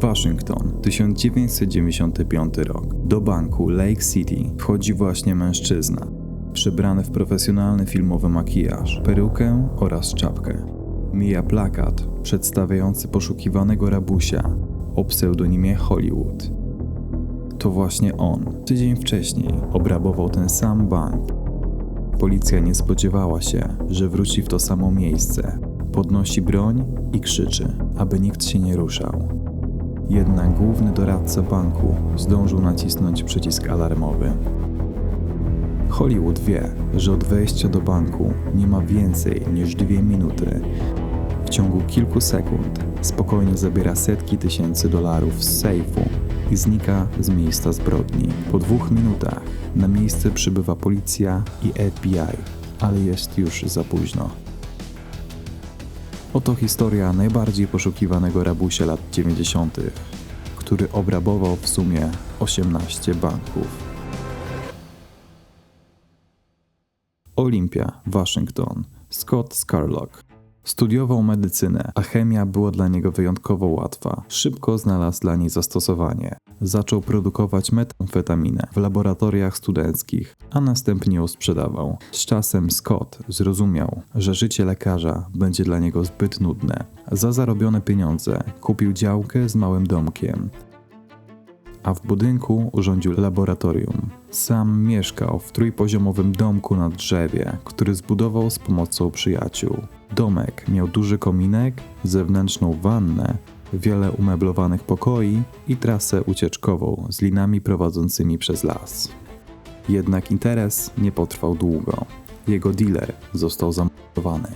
Waszyngton, 1995 rok. Do banku Lake City wchodzi właśnie mężczyzna, przebrany w profesjonalny filmowy makijaż, perukę oraz czapkę. Mija plakat przedstawiający poszukiwanego rabusia o pseudonimie Hollywood. To właśnie on, tydzień wcześniej, obrabował ten sam bank. Policja nie spodziewała się, że wróci w to samo miejsce. Podnosi broń i krzyczy, aby nikt się nie ruszał. Jednak główny doradca banku zdążył nacisnąć przycisk alarmowy. Hollywood wie, że od wejścia do banku nie ma więcej niż dwie minuty. W ciągu kilku sekund spokojnie zabiera setki tysięcy dolarów z sejfu i znika z miejsca zbrodni. Po dwóch minutach na miejsce przybywa policja i FBI, ale jest już za późno. Oto historia najbardziej poszukiwanego rabusia lat 90., który obrabował w sumie 18 banków. Olympia, Waszyngton, Scott Scarlock. Studiował medycynę, a chemia była dla niego wyjątkowo łatwa. Szybko znalazł dla niej zastosowanie. Zaczął produkować metamfetaminę w laboratoriach studenckich, a następnie ją sprzedawał. Z czasem Scott zrozumiał, że życie lekarza będzie dla niego zbyt nudne. Za zarobione pieniądze kupił działkę z małym domkiem, a w budynku urządził laboratorium. Sam mieszkał w trójpoziomowym domku na drzewie, który zbudował z pomocą przyjaciół. Domek miał duży kominek, zewnętrzną wannę, wiele umeblowanych pokoi i trasę ucieczkową z linami prowadzącymi przez las. Jednak interes nie potrwał długo. Jego dealer został zamordowany.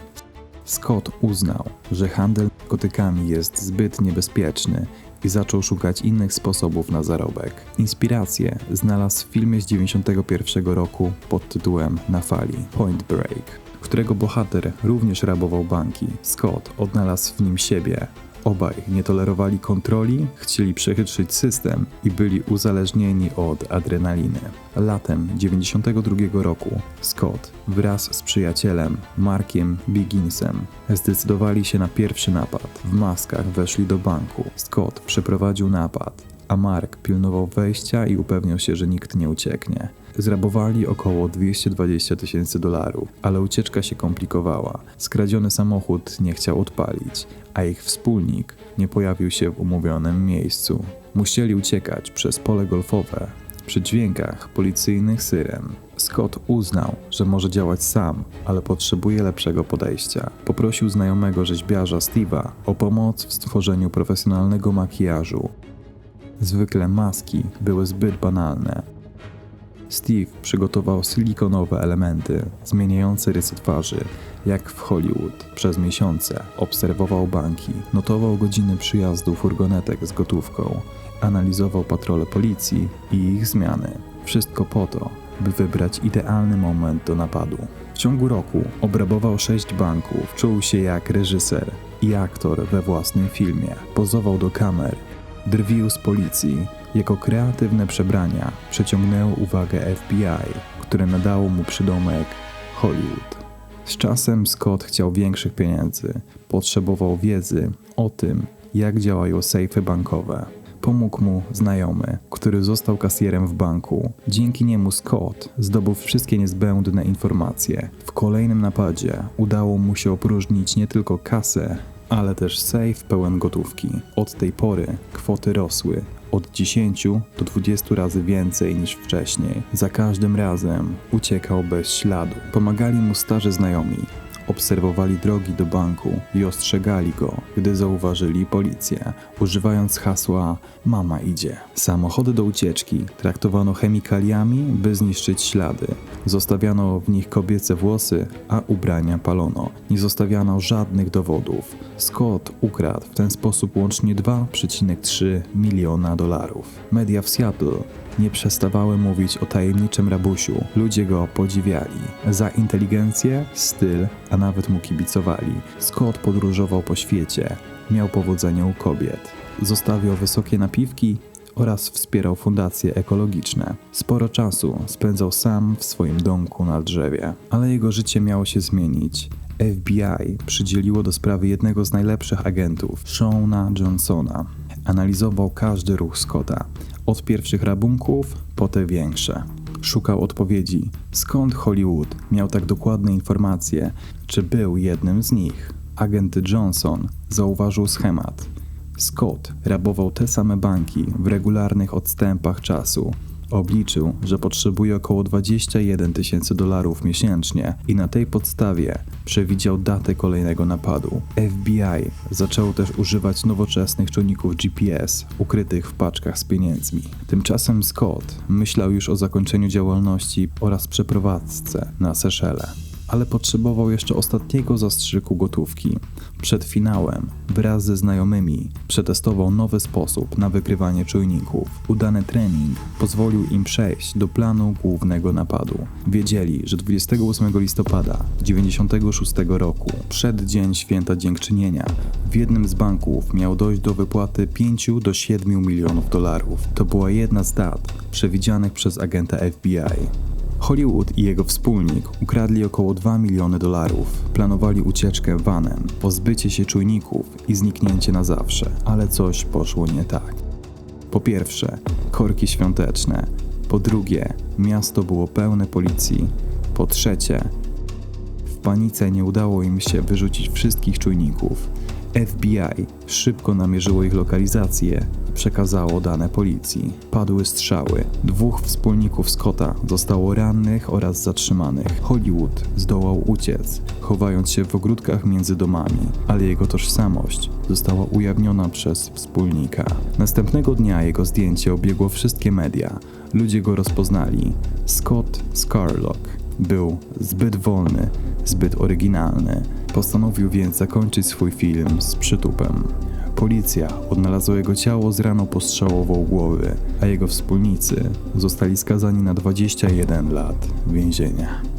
Scott uznał, że handel narkotykami jest zbyt niebezpieczny i zaczął szukać innych sposobów na zarobek. Inspirację znalazł w filmie z 1991 roku pod tytułem Na fali Point Break, którego bohater również rabował banki. Scott odnalazł w nim siebie. Obaj nie tolerowali kontroli, chcieli przechytrzyć system i byli uzależnieni od adrenaliny. Latem 92 roku Scott wraz z przyjacielem Markiem Bigginsem zdecydowali się na pierwszy napad. W maskach weszli do banku. Scott przeprowadził napad, a Mark pilnował wejścia i upewniał się, że nikt nie ucieknie. Zrabowali około 220 tysięcy dolarów, ale ucieczka się komplikowała. Skradziony samochód nie chciał odpalić, a ich wspólnik nie pojawił się w umówionym miejscu. Musieli uciekać przez pole golfowe przy dźwiękach policyjnych syren. Scott uznał, że może działać sam, ale potrzebuje lepszego podejścia. Poprosił znajomego rzeźbiarza Steve'a o pomoc w stworzeniu profesjonalnego makijażu. Zwykle maski były zbyt banalne. Steve przygotował silikonowe elementy zmieniające rysy twarzy, jak w Hollywood. Przez miesiące obserwował banki, notował godziny przyjazdu furgonetek z gotówką, analizował patrole policji i ich zmiany. Wszystko po to, by wybrać idealny moment do napadu. W ciągu roku obrabował sześć banków, czuł się jak reżyser i aktor we własnym filmie. Pozował do kamer, drwił z policji. Jego kreatywne przebrania przyciągnęły uwagę FBI, które nadało mu przydomek Hollywood. Z czasem Scott chciał większych pieniędzy, potrzebował wiedzy o tym, jak działają sejfy bankowe. Pomógł mu znajomy, który został kasjerem w banku. Dzięki niemu Scott zdobył wszystkie niezbędne informacje. W kolejnym napadzie udało mu się opróżnić nie tylko kasę, ale też sejf pełen gotówki. Od tej pory kwoty rosły od 10 do 20 razy więcej niż wcześniej. Za każdym razem uciekał bez śladu. Pomagali mu starzy znajomi. Obserwowali drogi do banku i ostrzegali go, gdy zauważyli policję, używając hasła Mama idzie. Samochody do ucieczki traktowano chemikaliami, by zniszczyć ślady. Zostawiano w nich kobiece włosy, a ubrania palono. Nie zostawiano żadnych dowodów. Scott ukradł w ten sposób łącznie 2,3 miliona dolarów. Media w Seattle nie przestawały mówić o tajemniczym rabusiu. Ludzie go podziwiali. Za inteligencję, styl, a nawet mu kibicowali. Scott podróżował po świecie. Miał powodzenie u kobiet. Zostawiał wysokie napiwki oraz wspierał fundacje ekologiczne. Sporo czasu spędzał sam w swoim domku na drzewie, ale jego życie miało się zmienić. FBI przydzieliło do sprawy jednego z najlepszych agentów, Shona Johnsona. Analizował każdy ruch Scotta, od pierwszych rabunków po te większe. Szukał odpowiedzi, skąd Hollywood miał tak dokładne informacje, czy był jednym z nich. Agent Johnson zauważył schemat. Scott rabował te same banki w regularnych odstępach czasu. Obliczył, że potrzebuje około 21 tysięcy dolarów miesięcznie i na tej podstawie przewidział datę kolejnego napadu. FBI zaczęło też używać nowoczesnych czujników GPS ukrytych w paczkach z pieniędzmi. Tymczasem Scott myślał już o zakończeniu działalności oraz przeprowadzce na Seszele ale potrzebował jeszcze ostatniego zastrzyku gotówki. Przed finałem, wraz ze znajomymi, przetestował nowy sposób na wykrywanie czujników. Udany trening pozwolił im przejść do planu głównego napadu. Wiedzieli, że 28 listopada 96 roku, przed dzień święta dziękczynienia, w jednym z banków miał dojść do wypłaty 5 do 7 milionów dolarów. To była jedna z dat przewidzianych przez agenta FBI. Hollywood i jego wspólnik ukradli około 2 miliony dolarów. Planowali ucieczkę vanem, pozbycie się czujników i zniknięcie na zawsze, ale coś poszło nie tak. Po pierwsze, korki świąteczne. Po drugie, miasto było pełne policji. Po trzecie, w panice nie udało im się wyrzucić wszystkich czujników. FBI szybko namierzyło ich lokalizację przekazało dane policji. Padły strzały. Dwóch wspólników Scotta zostało rannych oraz zatrzymanych. Hollywood zdołał uciec, chowając się w ogródkach między domami, ale jego tożsamość została ujawniona przez wspólnika. Następnego dnia jego zdjęcie obiegło wszystkie media. Ludzie go rozpoznali. Scott Scarlock był zbyt wolny, zbyt oryginalny. Postanowił więc zakończyć swój film z przytupem. Policja odnalazła jego ciało z raną postrzałową głowy, a jego wspólnicy zostali skazani na 21 lat więzienia.